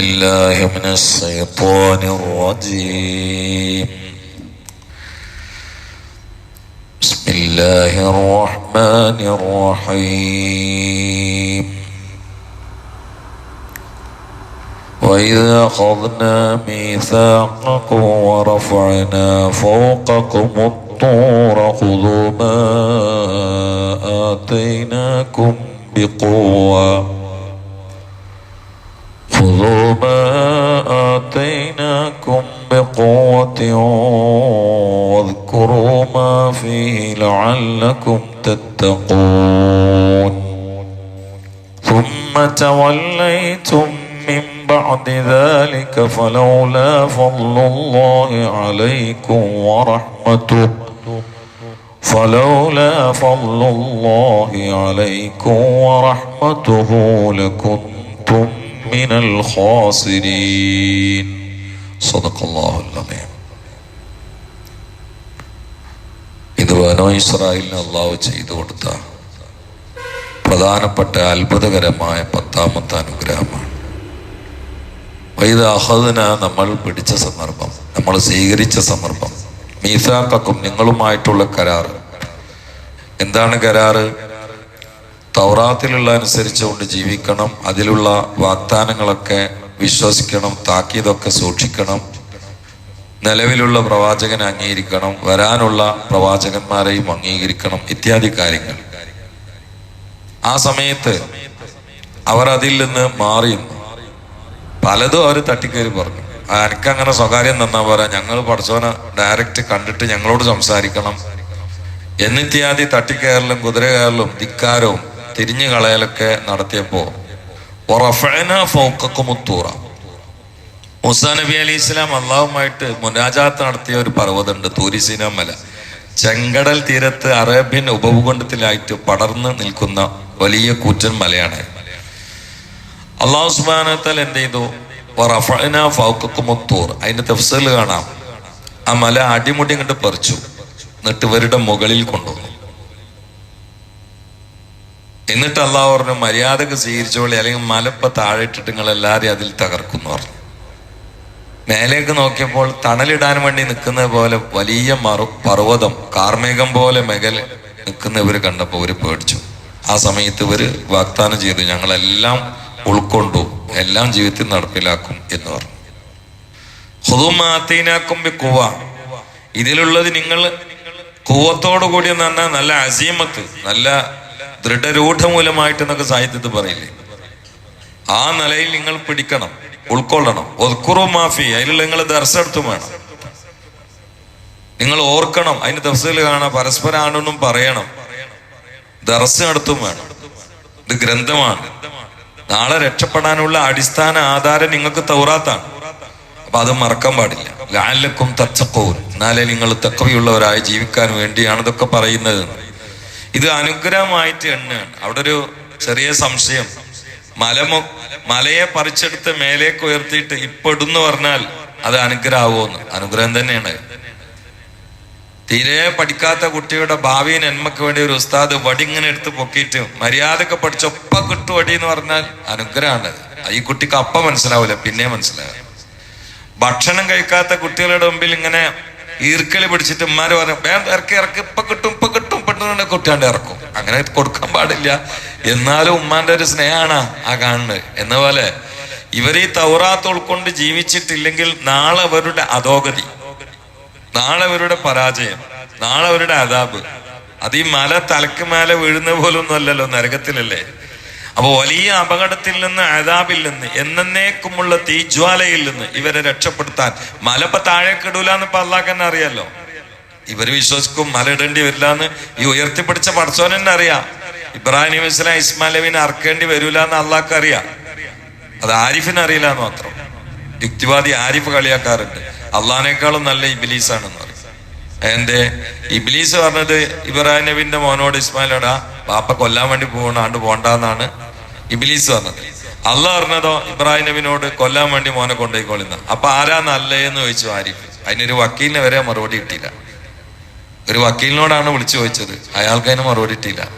بالله من الشيطان الرجيم. بسم الله الرحمن الرحيم. وإذا أخذنا ميثاقكم ورفعنا فوقكم الطور خذوا ما آتيناكم بقوة. خذوا ما آتيناكم بقوة واذكروا ما فيه لعلكم تتقون. ثم توليتم من بعد ذلك فلولا فضل الله عليكم ورحمته فلولا فضل الله عليكم ورحمته لكنتم من الخاسرين صدق الله العظيم ഇത് ബനോ ഇസ്രായേലിന് അള്ളാഹു ചെയ്തു കൊടുത്ത പ്രധാനപ്പെട്ട അത്ഭുതകരമായ പത്താമത്തെ അനുഗ്രഹമാണ് വൈദ അഹദിന നമ്മൾ പിടിച്ച സന്ദർഭം നമ്മൾ സ്വീകരിച്ച സന്ദർഭം മീസാക്കും നിങ്ങളുമായിട്ടുള്ള കരാറ് എന്താണ് കരാറ് തൗറാത്തിലുള്ള അനുസരിച്ചുകൊണ്ട് ജീവിക്കണം അതിലുള്ള വാഗ്ദാനങ്ങളൊക്കെ വിശ്വസിക്കണം താക്കീതൊക്കെ സൂക്ഷിക്കണം നിലവിലുള്ള പ്രവാചകനെ അംഗീകരിക്കണം വരാനുള്ള പ്രവാചകന്മാരെയും അംഗീകരിക്കണം ഇത്യാദി കാര്യങ്ങൾ ആ സമയത്ത് അവർ അതിൽ നിന്ന് മാറി. പലതും അവർ തട്ടിക്കേറി പറഞ്ഞു എനിക്ക് എനിക്കങ്ങനെ സ്വകാര്യം തന്നാ പോരാ ഞങ്ങൾ പഠിച്ചവനെ ഡയറക്റ്റ് കണ്ടിട്ട് ഞങ്ങളോട് സംസാരിക്കണം എന്നിത്യാദി തട്ടിക്കയറലും കുതിര കയറലും ധിക്കാരവും തിരിഞ്ഞു കളയലൊക്കെ നടത്തിയപ്പോ ഉറഫന ഫൗക്കക്കുമുത്തൂറ മുസാ നബി അലി ഇസ്ലാം അള്ളാഹുമായിട്ട് മുനാജാത്ത് നടത്തിയ ഒരു പർവതമുണ്ട് തൂരിസീന മല. ചെങ്കടൽ തീരത്ത് അറേബ്യൻ ഉപഭൂഖണ്ഡത്തിലായിട്ട് പടർന്ന് നിൽക്കുന്ന വലിയ കൂറ്റൻ മലയാണ്. അള്ളാഹു സുബാനത്താൽ എന്ത് ചെയ്തു അതിന്റെ തഫ്സൽ കാണാം. ആ മല അടിമുടി കണ്ട് പറിച്ചു. എന്നിട്ട് ഇവരുടെ മുകളിൽ കൊണ്ടുവന്നു. എന്നിട്ട് അള്ളാഹു പറഞ്ഞു മര്യാദയ്ക്ക് സ്വീകരിച്ചോളി അല്ലെങ്കിൽ മലപ്പ താഴെ ഇട്ടിട്ട് നിങ്ങൾ എല്ലാവരെയും അതിൽ തകർക്കുന്നു പറഞ്ഞു. മേലേക്ക് നോക്കിയപ്പോൾ തണലിടാൻ വേണ്ടി നിൽക്കുന്നത് പോലെ വലിയ മറു പർവതം കാർമേഘം പോലെ മെകൽ നിൽക്കുന്ന ഇവർ കണ്ടപ്പോൾ ഇവർ പേടിച്ചു. ആ സമയത്ത് ഇവർ വാഗ്ദാനം ചെയ്തു ഞങ്ങളെല്ലാം ഉൾക്കൊണ്ടു എല്ലാം ജീവിതത്തിൽ നടപ്പിലാക്കും എന്ന് പറഞ്ഞു. ഹുദുമാത്തീനാക്കും കുവ ഇതിലുള്ളത് നിങ്ങൾ കൂവത്തോടു കൂടി എന്ന് പറഞ്ഞാൽ നല്ല അസീമത്ത് നല്ല ദൃഢരൂഢമൂലമായിട്ട് എന്നൊക്കെ സാഹിത്യത്തിൽ പറയില്ലേ? ആ നിലയിൽ നിങ്ങൾ പിടിക്കണം ഉൾക്കൊള്ളണം. ഒതുക്കുറു മാഫി അതിലുള്ള നിങ്ങൾ ദർശനത്തും വേണം. നിങ്ങൾ ഓർക്കണം അതിന് തഫ്സീൽ കാണാം പരസ്പരാണെന്നും പറയണം. ദർശ നടത്തും വേണം. ഇത് ഗ്രന്ഥമാണ്. നാളെ രക്ഷപ്പെടാനുള്ള അടിസ്ഥാന ആധാരം നിങ്ങൾക്ക് തൗറാത്താണ്. അപ്പൊ അത് മറക്കാൻ പാടില്ല. ലാലക്കും തച്ചക്കവും എന്നാലേ നിങ്ങൾ തക്കവിയുള്ളവരായി ജീവിക്കാൻ വേണ്ടിയാണ് ഇതൊക്കെ പറയുന്നത്. ഇത് അനുഗ്രഹമായിട്ട് എണ്ണാണ് അവിടെ ഒരു ചെറിയ സംശയം. മലമൊ മലയെ പറിച്ചെടുത്ത് മേലേക്ക് ഉയർത്തിയിട്ട് ഇപ്പെടുന്ന് പറഞ്ഞാൽ അത് അനുഗ്രഹമാവുമെന്ന്. അനുഗ്രഹം തന്നെയാണ്. തീരെ പഠിക്കാത്ത കുട്ടിയുടെ ഭാവി നന്മക്ക് വേണ്ടി ഒരു ഉസ്താദ് വടി ഇങ്ങനെ എടുത്ത് പൊക്കിയിട്ട് മര്യാദയ്ക്ക് പഠിച്ച ഒപ്പ കിട്ടു വടി എന്ന് പറഞ്ഞാൽ അനുഗ്രഹമാണ്. ഈ കുട്ടിക്ക് അപ്പ മനസ്സിലാവില്ല പിന്നെ മനസ്സിലാവും ഭക്ഷണം കഴിക്കാത്ത കുട്ടികളുടെ മുമ്പിൽ ഇങ്ങനെ ഈർക്കലി പിടിച്ചിട്ട് ഉമ്മാര് പറയും വേണ്ട ഇറക്കി ഇറക്കി ഇപ്പൊ കിട്ടും ഇപ്പൊ കിട്ടും പെട്ടെന്ന് കുട്ടിയാണ്ട് ഇറക്കും. അങ്ങനെ കൊടുക്കാൻ പാടില്ല. എന്നാലും ഉമ്മാന്റെ ഒരു സ്നേഹമാണ് ആ കാണുന്നത്. എന്ന പോലെ ഇവർ ഈ തൗറാത്ത് ഉൾക്കൊണ്ട് ജീവിച്ചിട്ടില്ലെങ്കിൽ നാളെ അവരുടെ അധോഗതി നാളെ അവരുടെ പരാജയം നാളെ അവരുടെ അതാബ് അത് ഈ മല തലക്ക് മേലെ വീഴുന്ന പോലൊന്നും അല്ലല്ലോ നരകത്തിലല്ലേ? അപ്പൊ വലിയ അപകടത്തിൽ നിന്ന് അതാബിൽ നിന്ന് എന്നേക്കുമുള്ള തീജ്വാലയിൽ നിന്ന് ഇവരെ രക്ഷപ്പെടുത്താൻ ഇടൂലെന്ന് ഇപ്പൊ അള്ളാഹ് തന്നെ അറിയാലോ? ഇവർ വിശ്വസിക്കും മല ഇടേണ്ടി വരില്ല എന്ന് ഈ ഉയർത്തിപ്പിടിച്ച പടച്ചോൻ തന്നെ അറിയാം. ഇബ്രാഹിം നബി ഇസ്ലാം ഇസ്മാൽ അറക്കേണ്ടി വരൂല എന്ന് അള്ളാഹ്ക്ക് അറിയാം. അത് ആരിഫിന് അറിയില്ല എന്ന് മാത്രം. യുക്തിവാദി ആരിഫ് കളിയാക്കാറുണ്ട്. അള്ളഹാനേക്കാളും നല്ല ഇബിലീസാണെന്ന് പറയും. എന്റെ ഇബ്ലീസ് പറഞ്ഞത് ഇബ്രാഹിം നബിന്റെ മോനോട് ഇസ്മായിലോടാ പാപ്പ കൊല്ലാൻ വേണ്ടി പോകണ ആണ്ട് പോണ്ടെന്നാണ് ഇബ്ലീസ് പറഞ്ഞത്. അള്ളാഹ് പറഞ്ഞതോ ഇബ്രാഹിം നബിനോട് കൊല്ലാൻ വേണ്ടി മോനെ കൊണ്ടുപോയിക്കോളുന്ന. അപ്പൊ ആരാ നല്ലേ എന്ന് ചോദിച്ചു ആരിഫ്. അതിനൊരു വക്കീലിനെ വരെ മറുപടി കിട്ടിയില്ല. ഒരു വക്കീലിനോടാണ് വിളിച്ചു ചോദിച്ചത്. അയാൾക്ക് അതിന് മറുപടി കിട്ടിയില്ല.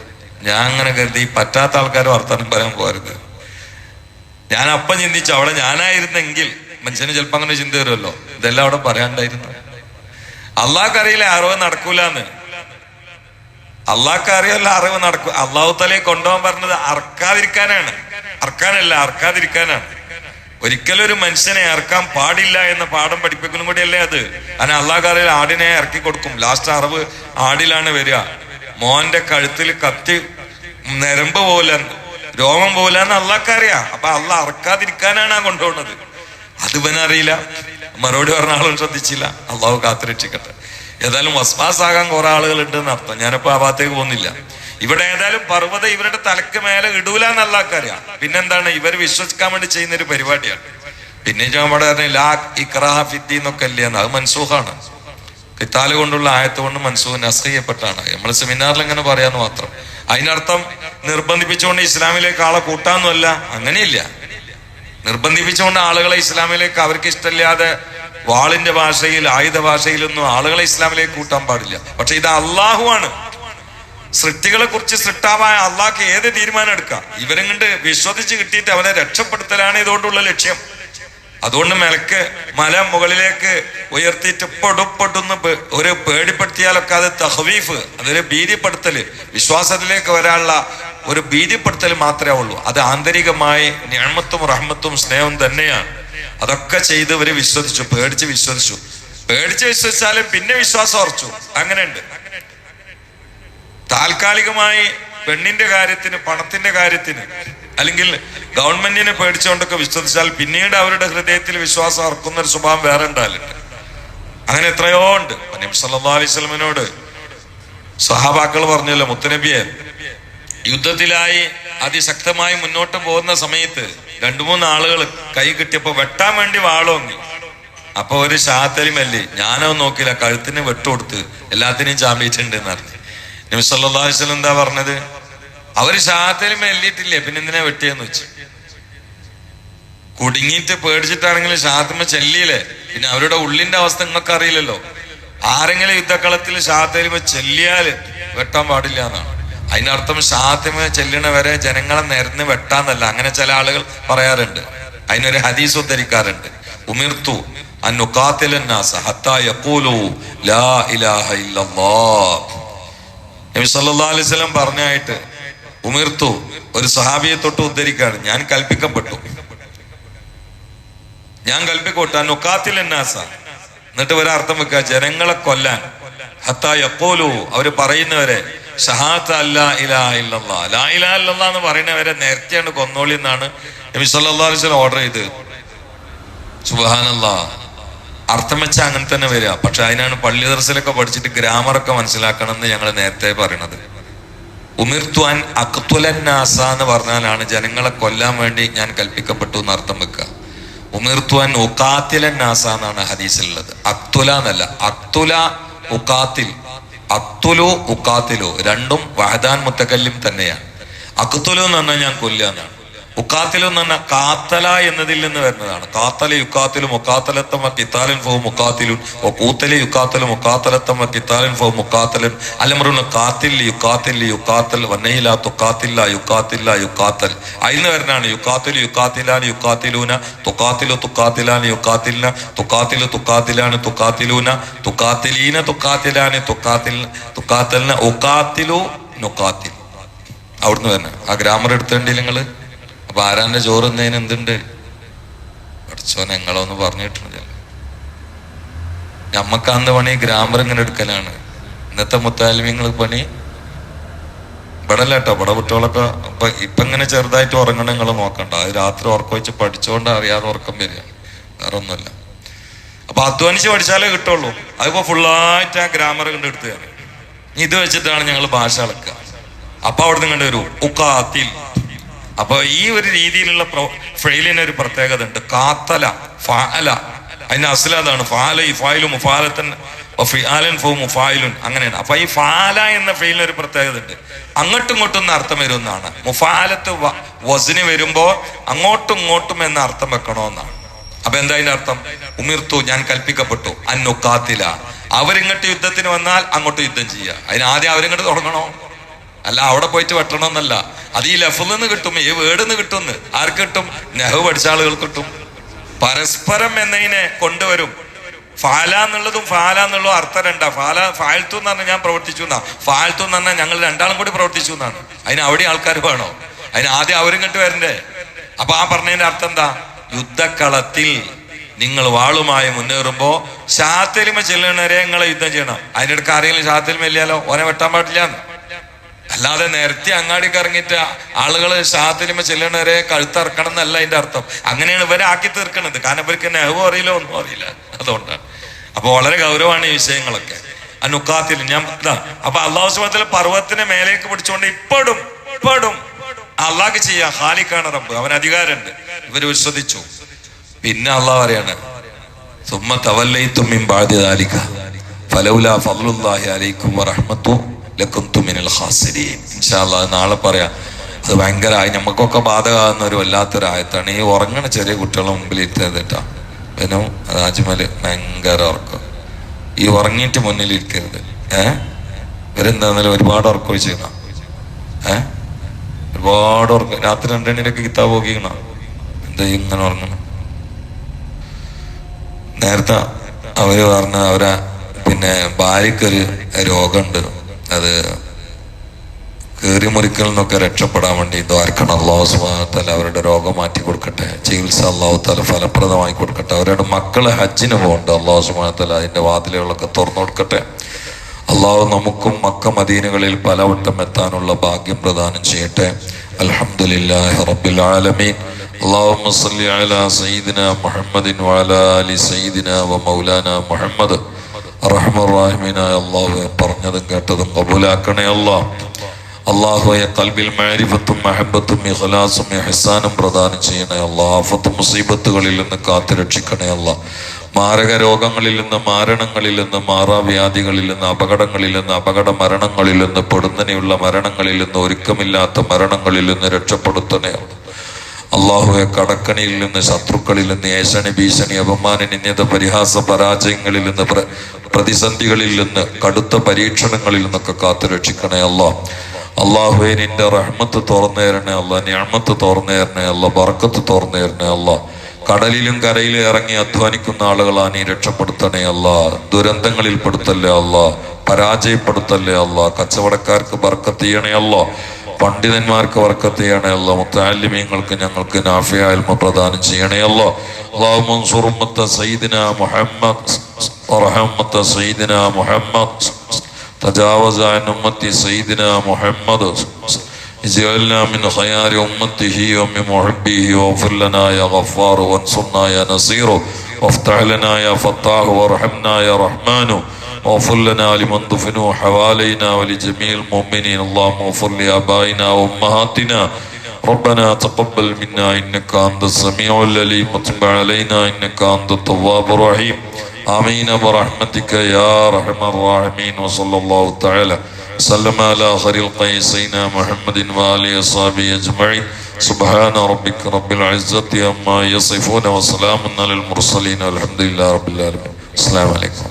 ഞാൻ അങ്ങനെ കരുതി പറ്റാത്ത ആൾക്കാർ വർത്തമാനം പറയാൻ പോരുത് ഞാൻ അപ്പം ചിന്തിച്ചു അവിടെ ഞാനായിരുന്നെങ്കിൽ മനുഷ്യന് ചിലപ്പോൾ അങ്ങനെ ചിന്ത വരുമല്ലോ. ഇതെല്ലാം അവിടെ പറയാണ്ടായിരുന്നു. അള്ളാഹ്ക്ക് അറിയില്ല അറിവ് നടക്കൂലെന്ന്? അള്ളാഹ്ക്ക് അറിയില്ല അറിവ് നടക്കും. അള്ളാഹു തലയെ കൊണ്ടുപോകാൻ പറഞ്ഞത് അറക്കാതിരിക്കാനാണ് അറക്കാനല്ല അറക്കാതിരിക്കാനാണ് ഒരിക്കലും ഒരു മനുഷ്യനെ ഇറക്കാൻ പാടില്ല എന്ന പാഠം പഠിപ്പിക്കലും കൂടിയല്ലേ അത്. അങ്ങനെ അറിയില്ല ആടിനെ ഇറക്കി കൊടുക്കും. ലാസ്റ്റ് അറിവ് ആടിലാണ് വരിക. മോന്റെ കഴുത്തിൽ കത്തി നരമ്പ് പോലെ. രോമം പോലെന്ന് അള്ളാഹ്ക്കറിയാം. അപ്പൊ അള്ളാഹ് അറക്കാതിരിക്കാനാണ് ആ കൊണ്ടുപോകുന്നത്. അത് ഇവനറിയില്ല. മറുപടി പറഞ്ഞ ആളും ശ്രദ്ധിച്ചില്ല. അള്ളാഹു കാത്തുരക്ഷിക്കട്ടെ. ഏതായാലും വസ്വാസാകാൻ കുറെ ആളുകൾ ഉണ്ടെന്ന് അർത്ഥം. ഞാനിപ്പോ ആ ഭാഗത്തേക്ക് പോകുന്നില്ല. ഇവിടെ ഏതായാലും പർവത ഇവരുടെ തലക്ക് മേലെ ഇടൂല എന്നുള്ള ആൾക്കാരാ പിന്നെന്താണ്? ഇവർ വിശ്വസിക്കാൻ വേണ്ടി ചെയ്യുന്ന ഒരു പരിപാടിയാണ്. പിന്നെ നമ്മുടെ ലാ ഇക്രാഹ ഫിദ്ദി എന്നൊക്കെ അല്ലേ അത് മൻസൂഖാണ് കിത്താൽ കൊണ്ടുള്ള ആയത്ത് കൊണ്ട് മൻസൂഹ് ചെയ്യപ്പെട്ടാണ്. നമ്മൾ സെമിനാറിൽ ഇങ്ങനെ പറയാന്ന് മാത്രം. അതിനർത്ഥം നിർബന്ധിപ്പിച്ചുകൊണ്ട് ഇസ്ലാമിലേക്ക് ആളെ കൂട്ടാന്നല്ല അങ്ങനെയില്ല. നിർബന്ധിപ്പിച്ചുകൊണ്ട് ആളുകളെ ഇസ്ലാമിലേക്ക് അവർക്ക് ഇഷ്ടമില്ലാതെ വാളിന്റെ ഭാഷയിൽ ആയുധ ഭാഷയിലൊന്നും ആളുകളെ ഇസ്ലാമിലേക്ക് കൂട്ടാൻ പാടില്ല. പക്ഷെ ഇത് അള്ളാഹു ആണ് സൃഷ്ടികളെ കുറിച്ച് സൃഷ്ടാവായ അള്ളാഹ്ക്ക് ഏത് തീരുമാനം എടുക്കാം? ഇവരും കണ്ട് വിശ്വസിച്ച് കിട്ടിയിട്ട് അവനെ രക്ഷപ്പെടുത്തലാണ് ഇതുകൊണ്ടുള്ള ലക്ഷ്യം. അതുകൊണ്ട് മലക്ക് മല മുകളിലേക്ക് ഉയർത്തിയിട്ട് പൊടുപ്പൊടുന്ന് ഒരു പേടിപ്പെടുത്തിയാലൊക്കെ അത് തഹവീഫ് അതൊരു ഭീതിപ്പെടുത്തൽ വിശ്വാസത്തിലേക്ക് വരാനുള്ള ഒരു ഭീതിപ്പെടുത്തൽ മാത്രമേ ഉള്ളൂ. അത് ആന്തരികമായി ഞാമത്തും റഹ്മത്തും സ്നേഹവും തന്നെയാണ്. അതൊക്കെ ചെയ്ത് ഇവർ വിശ്വസിച്ചു പേടിച്ച് വിശ്വസിച്ചു. പേടിച്ച് വിശ്വസിച്ചാലും പിന്നെ വിശ്വാസം ഉറച്ചു. അങ്ങനെയുണ്ട്. താൽക്കാലികമായി പെണ്ണിന്റെ കാര്യത്തിന് പണത്തിന്റെ കാര്യത്തിന് അല്ലെങ്കിൽ ഗവൺമെന്റിനെ പേടിച്ചുകൊണ്ടൊക്കെ വിശ്വസിച്ചാൽ പിന്നീട് അവരുടെ ഹൃദയത്തിൽ വിശ്വാസം ഇറക്കുന്ന ഒരു സ്വഭാവം വേറെ ഉണ്ടാകലുണ്ട് അങ്ങനെ എത്രയോ ഉണ്ട്. നബി സല്ലാ അലൈഹി സഹാബാക്കൾ പറഞ്ഞല്ലോ മുത്തനബിയെ യുദ്ധത്തിലായി അതിശക്തമായി മുന്നോട്ട് പോകുന്ന സമയത്ത് രണ്ടു മൂന്ന് ആളുകൾ കൈ കിട്ടിയപ്പോ വെട്ടാൻ വേണ്ടി വാളോങ്ങി. അപ്പൊ ഒരു ഷാത്തലിമല്ലേ ഞാനോ നോക്കില്ല കഴുത്തിന് വെട്ടുകൊടുത്ത് എല്ലാത്തിനെയും ചാമ്പിച്ചിട്ടുണ്ട് എന്ന് പറഞ്ഞു വസല്ലം എന്താ പറഞ്ഞത്? അവർ ഷാത്തലിമ എല്ലിയിട്ടില്ലേ പിന്നെ എന്തിനാ വെട്ടിയെന്ന് വെച്ചു? കുടുങ്ങിയിട്ട് പേടിച്ചിട്ടാണെങ്കിലും ഷാത്തമ്മ ചെല്ലിയില്ലേ? പിന്നെ അവരുടെ ഉള്ളിന്റെ അവസ്ഥ നിങ്ങൾക്ക് അറിയില്ലല്ലോ ആരെങ്കിലും യുദ്ധക്കളത്തിൽ ഷാത്തലിമ ചെല്ലിയാൽ വെട്ടാൻ പാടില്ല എന്നാണ്. അതിനർത്ഥം ഷാത്തിമ ചെല്ലണ വരെ ജനങ്ങളെ നിരന്ന് വെട്ടാന്നല്ല. അങ്ങനെ ചില ആളുകൾ പറയാറുണ്ട്. അതിനൊരു ഹദീസ് ഉദ്ധരിക്കാറുണ്ട്. ഉമിർത്തു അൻ നുഖാത്തിലന്നാസ ഹത്താ യഖൂലു ലാ ഇലാഹ ഇല്ലല്ലാഹ്. നബി സല്ലല്ലാഹു അലൈഹി വസല്ലം പറഞ്ഞായിട്ട് ഉമിർത്തു ഒരു സഹാബിയെ തൊട്ട് ഉദ്ധരിക്കാണ്. ഞാൻ കൽപ്പിക്കപ്പെട്ടു. ഞാൻ കൽപ്പിക്കോട്ടെ നുക്കാത്തിൽ എന്നാസ എന്നിട്ട് ഒരർത്ഥം വെക്കുക. ജനങ്ങളെ കൊല്ലാൻ ഹത്താ എപ്പോലോ അവർ പറയുന്നവരെ ഷഹാത്ത അല്ല ലാ എന്ന് പറയുന്നവരെ നേരത്തെയാണ് കൊന്നോളി എന്നാണ് നബി ഓർഡർ ചെയ്ത് സുബാനല്ല അർത്ഥം വെച്ചാൽ അങ്ങനെ തന്നെ വരിക. പക്ഷെ അതിനാണ് പള്ളി ദർശനമൊക്കെ പഠിച്ചിട്ട് ഗ്രാമറൊക്കെ മനസ്സിലാക്കണം എന്ന് ഞങ്ങൾ നേരത്തെ പറയണത്. ഉമിർത്തുവാൻ അക്തുലന്നാസ എന്ന് പറഞ്ഞാലാണ് ജനങ്ങളെ കൊല്ലാൻ വേണ്ടി ഞാൻ കൽപ്പിക്കപ്പെട്ടു എന്ന് അർത്ഥം വെക്കുക. ഉമിർത്തുവാൻ ഉക്കാത്തിലന്നാസ എന്നാണ് ഹദീസിലുള്ളത്. അക്തുല എന്നല്ല. അക്തുല ഉക്കാത്തിൽ അക്തുലു ഉക്കാത്തിലു രണ്ടും വഹദാൻ മുത്തക്കല്ലിം തന്നെയാണ്. അക്തുലു എന്ന് പറഞ്ഞാൽ ഞാൻ കൊല്ലുക എന്നാണ്. എന്ന് പറഞ്ഞാൽ കാത്തല എന്നതിൽ നിന്ന് വരുന്നതാണ്. കാത്തല യുക്കാത്തിലും മുക്കാത്തലത്തമ്മ കിത്താലൻ ഫോ മുക്കാത്തിലും ഓ കൂത്തല യുക്കാത്തലും മുക്കാത്തലത്തമ്മ കിത്താലൻ ഫോ മുക്കാത്തലൻ. അലമറുന്ന കാത്തിൽ യുക്കാത്തിൽ യുക്കാത്തൽ വന്നയില തുക്കാത്തില്ല യുക്കാത്തില്ല യുക്കാത്തൽ. അതിന് വരുന്നതാണ് യുക്കാത്തിൽ യുക്കാത്തിലാൻ യുക്കാത്തിലൂന തുക്കാത്തിലു തുക്കാത്തിലാൻ യുക്കാത്തിലിന തുക്കാത്തിലു തുക്കാത്തിലാണ് തുക്കാത്തിലൂന തുക്കാത്തിലീന തുക്കാത്തിലാണ് തുക്കാത്തിൽ തുക്കാത്തലിന ഉക്കാത്തിലു നുക്കാത്തിൽ. അവിടുന്ന് തന്നെ ആ ഗ്രാമർ എടുത്തിട്ടുണ്ടെങ്കിൽ നിങ്ങൾ? അപ്പൊ ആരാന്റെ ചോറ് എന്നതിന് എന്തുണ്ട്? പഠിച്ചോ ഞങ്ങളൊന്ന് പറഞ്ഞിട്ടുണ്ട് ഞമ്മക്ക് പണി ഗ്രാമർ ഇങ്ങനെ എടുക്കലാണ്. ഇന്നത്തെ മുത്താലിമ്യങ്ങൾ പണി ഇവിടെ കേട്ടോ ഇവിടെ കുട്ടികളൊക്കെ ഇപ്പൊ ഇപ്പൊ ഇങ്ങനെ ചെറുതായിട്ട് ഉറങ്ങണം നിങ്ങൾ നോക്കണ്ട. അത് രാത്രി ഉറക്കം വെച്ച് പഠിച്ചോണ്ട് അറിയാതെ ഉറക്കം വരിക വേറെ ഒന്നുമല്ല. അപ്പൊ അധ്വാനിച്ച് പഠിച്ചാലേ കിട്ടുള്ളൂ. അതിപ്പോ ഫുള്ളായിട്ട് ആ ഗ്രാമർ കണ്ട് എടുത്തുകയാണ് ഇത് വെച്ചിട്ടാണ് ഞങ്ങൾ ഭാഷ അളക്കുക. അപ്പൊ അവിടെ നിന്ന് കണ്ടുവരൂ ഉക്കാത്തിൽ. അപ്പൊ ഈ ഒരു രീതിയിലുള്ള ഫെയിലിന് ഒരു പ്രത്യേകത ഉണ്ട് കാത്തല ഫാല അതിന് അസല ഫാല ഈ ഫായിലും മുഫാലത്തൻ ഫിആലൻ ഫോ മുഫായിലുൻ. അങ്ങനെയാണ്. അപ്പൊ ഈ ഫാല എന്ന ഫെയിലിന് ഒരു പ്രത്യേകത ഉണ്ട് അങ്ങോട്ടും ഇങ്ങോട്ടും അർത്ഥം വരുമെന്നാണ്. മുഫാലത്ത് വസിന് വരുമ്പോ അങ്ങോട്ടും ഇങ്ങോട്ടും എന്ന അർത്ഥം വെക്കണമെന്നാണ്. അപ്പൊ എന്താ അതിന്റെ അർത്ഥം? ഉമിർത്തു ഞാൻ കൽപ്പിക്കപ്പെട്ടു. അന്നുക്കാത്തില അവരിങ്ങോട്ട് യുദ്ധത്തിന് വന്നാൽ അങ്ങോട്ട് യുദ്ധം ചെയ്യുക അതിന് ആദ്യം അവരിങ്ങോട്ട് തുടങ്ങണോ? അല്ല അവിടെ പോയിട്ട് വെട്ടണം എന്നല്ല അത് ഈ ലഫിൽ നിന്ന് കിട്ടും ഈ വേർഡ് നിന്ന് കിട്ടും ആർക്ക് കിട്ടും? നെഹു പഠിച്ച ആളുകൾ കിട്ടും. പരസ്പരം എന്നതിനെ കൊണ്ടുവരും. ഫാല എന്നുള്ളതും ഫാല എന്നുള്ളതും അർത്ഥം രണ്ടാ. ഫാല ഫാൽത്തു എന്ന് പറഞ്ഞാൽ ഞാൻ പ്രവർത്തിച്ചു എന്നാ. ഫാൽത്തു എന്ന് പറഞ്ഞാൽ ഞങ്ങൾ രണ്ടാളും കൂടി പ്രവർത്തിച്ചു എന്നാണ്. അതിന് അവിടെ ആൾക്കാർ വേണോ? അതിന് ആദ്യം അവരും കണ്ടു വരണ്ടേ? അപ്പൊ ആ പറഞ്ഞതിന്റെ അർത്ഥം എന്താ? യുദ്ധക്കളത്തിൽ നിങ്ങൾ വാളുമായി മുന്നേറുമ്പോ ഷാത്തലിമ ചെല്ലണവരെ നിങ്ങളെ യുദ്ധം ചെയ്യണം. അതിനിടക്ക് ആരെങ്കിലും ഷാത്തലിമ ഇല്ലാലോ ഓനെ വെട്ടാൻ പാടില്ല അല്ലാതെ നേരത്തെ അങ്ങാടിക്ക് ഇറങ്ങിയിട്ട് ആളുകൾ ഷാത്തിലിമ ചെല്ലണവരെ കഴുത്തിറക്കണം എന്നല്ല അതിന്റെ അർത്ഥം. അങ്ങനെയാണ് ഇവരെ ആക്കി തീർക്കണത്. കാരണം ഇവർക്ക് നെഹവും അറിയില്ല ഒന്നും അറിയില്ല. അതുകൊണ്ടാണ്. അപ്പൊ വളരെ ഗൗരവമാണ് ഈ വിഷയങ്ങളൊക്കെ. ആ നുക്കാത്തിൽ ഞാൻ അപ്പൊ അള്ളാഹു സുബത്തിലെ പർവത്തിനെ മേലേക്ക് പിടിച്ചുകൊണ്ട് ഇപ്പോഴും ഇപ്പോഴും അള്ളാഹ് ചെയ്യാ ഹാലിക്കാണ് റബ്ബ്. അവൻ അധികാരമുണ്ട്. ഇവർ വിശ്വസിച്ചു. പിന്നെ അള്ളാഹ് പറയാണ് സുമ്മ തവല്ലയിത്തും ഫലൗലാ ഫലുല്ലാഹി അലൈക്കും വറഹ്മത്തു നാളെ പറയാം. അത് ഭയങ്കര നമുക്കൊക്കെ ബാധകമാകുന്ന ഒരു വല്ലാത്തൊരു ആയത്താണ് ഈ ഉറങ്ങണ ചെറിയ കുട്ടികളെ മുമ്പിൽ ഇരുത്തരുത് കേട്ടോ പിന്നെ അജ്മൽ ഭയങ്കര ഉറക്കം. ഈ ഉറങ്ങിയിട്ട് മുന്നിൽ ഇരിക്കരുത് ഏഹ് ഇവരെന്താന്നാലും ഒരുപാട് ഉറക്കം വെച്ചിരുന്ന ഏഹ് ഒരുപാട് ഉറക്കം. രാത്രി രണ്ടെണ്ണിലൊക്കെ കിത്താബ് നോക്കിക്കണ എന്താ ഇങ്ങനെ ഉറങ്ങണം? നേരത്തെ അവർ പറഞ്ഞ അവരെ പിന്നെ ഭാര്യക്കൊരു രോഗമുണ്ട്. അത് കീറി മുറിക്കൽ നിന്നൊക്കെ രക്ഷപ്പെടാൻ വേണ്ടി ദ്വാരക്കണം അള്ളാഹു സുബാനത്തല അവരുടെ രോഗം മാറ്റി കൊടുക്കട്ടെ ചികിത്സ അള്ളാഹു തല ഫലപ്രദമായി കൊടുക്കട്ടെ അവരുടെ മക്കള് ഹജ്ജിന് പോകുന്നുണ്ട് അള്ളാഹു സുബാനത്തല അതിന്റെ വാതിലുകളൊക്കെ തുറന്നു കൊടുക്കട്ടെ അള്ളാഹു നമുക്കും മക്ക മദീനകളിൽ പലവട്ടം എത്താനുള്ള ഭാഗ്യം പ്രദാനം ചെയ്യട്ടെ അൽഹംദുലില്ലാഹി റബ്ബിൽ ആലമീൻ اللهم صل على سيدنا محمد وعلى آل سيدنا ومولانا محمد റഹ്മുറാഹിമീനായ അള്ളാഹു പറഞ്ഞതും കേട്ടതും കബൂലാക്കണേ അള്ളാഹ് അള്ളാഹുയെ കൽബിൽ മാരിഫത്തും മെഹബത്തും ഇഖലാസും ഇഹ്സാനും പ്രദാനം ചെയ്യണേ അള്ളാഹ് ആഫത്തും മുസീബത്തുകളിൽ നിന്ന് കാത്തുരക്ഷിക്കണേ രക്ഷിക്കണേ അള്ളാഹ് മാരക രോഗങ്ങളിൽ നിന്ന് മാരണങ്ങളിൽ നിന്ന് മാറാവ്യാധികളിൽ നിന്ന് അപകടങ്ങളിൽ നിന്ന് അപകട മരണങ്ങളിൽ നിന്ന് പൊടുന്നനെയുള്ള മരണങ്ങളിൽ നിന്ന് ഒരുക്കമില്ലാത്ത മരണങ്ങളിൽ നിന്ന് രക്ഷപ്പെടുത്തണേ അള്ളാഹുയെ കടക്കണിയിൽ നിന്ന് ശത്രുക്കളിൽ നിന്ന് ഏഷണി ഭീഷണി അപമാന നിന്യത പരിഹാസ പരാജയങ്ങളിൽ നിന്ന് പ്രതിസന്ധികളിൽ നിന്ന് കടുത്ത പരീക്ഷണങ്ങളിൽ നിന്നൊക്കെ കാത്തു രക്ഷിക്കണേ അല്ലാ. അള്ളാഹുവെ നിന്റെ റഹ്മത്ത് തുറന്നേരണേ അല്ല. ഞാമത്ത് തുറന്നേരണേ അല്ല. ബർക്കത്ത് തുറന്നേരണേ അല്ല. കടലിലും കരയിലും ഇറങ്ങി അധ്വാനിക്കുന്ന ആളുകളാ നീ രക്ഷപ്പെടുത്തണേ അല്ല. ദുരന്തങ്ങളിൽ പെടുത്തല്ലേ അല്ല. പരാജയപ്പെടുത്തല്ലേ അല്ല. കച്ചവടക്കാർക്ക് ബർക്കത്ത് ചെയ്യണേ അല്ല. പണ്ഡിതന്മാർക്ക് വർക്കത്ത് അല്ല. മുത്താലിമ്യങ്ങൾക്ക് ഞങ്ങൾക്ക് നാഫിയാൽമ പ്രദാനം ചെയ്യണേ അല്ല. അള്ളാഹു മൻസൂർ ഉമ്മത്ത സയ്യിദിന മുഹമ്മദ് ورحمة سيدنا محمد تجاوز عن أمة سيدنا محمد اجعلنا من خيار أمته ومن محبه واغفر لنا يا غفار وانصرنا يا نصير وافتح لنا يا فتاح وارحمنا يا رحمن واغفر لنا لمن دفنوا حوالينا ولجميع المؤمنين اللهم اغفر لآبائنا وأمهاتنا ربنا تقبل منا إنك أنت السميع العليم وتب علينا إنك أنت التواب الرحيم آمين برحمتك يا أرحم الراحمين وصلى الله تعالى وسلم على خير القي سيدنا محمد وآله وصحبه أجمعين سبحان ربك رب العزة عما يصفون وسلام على المرسلين والحمد لله رب العالمين السلام عليكم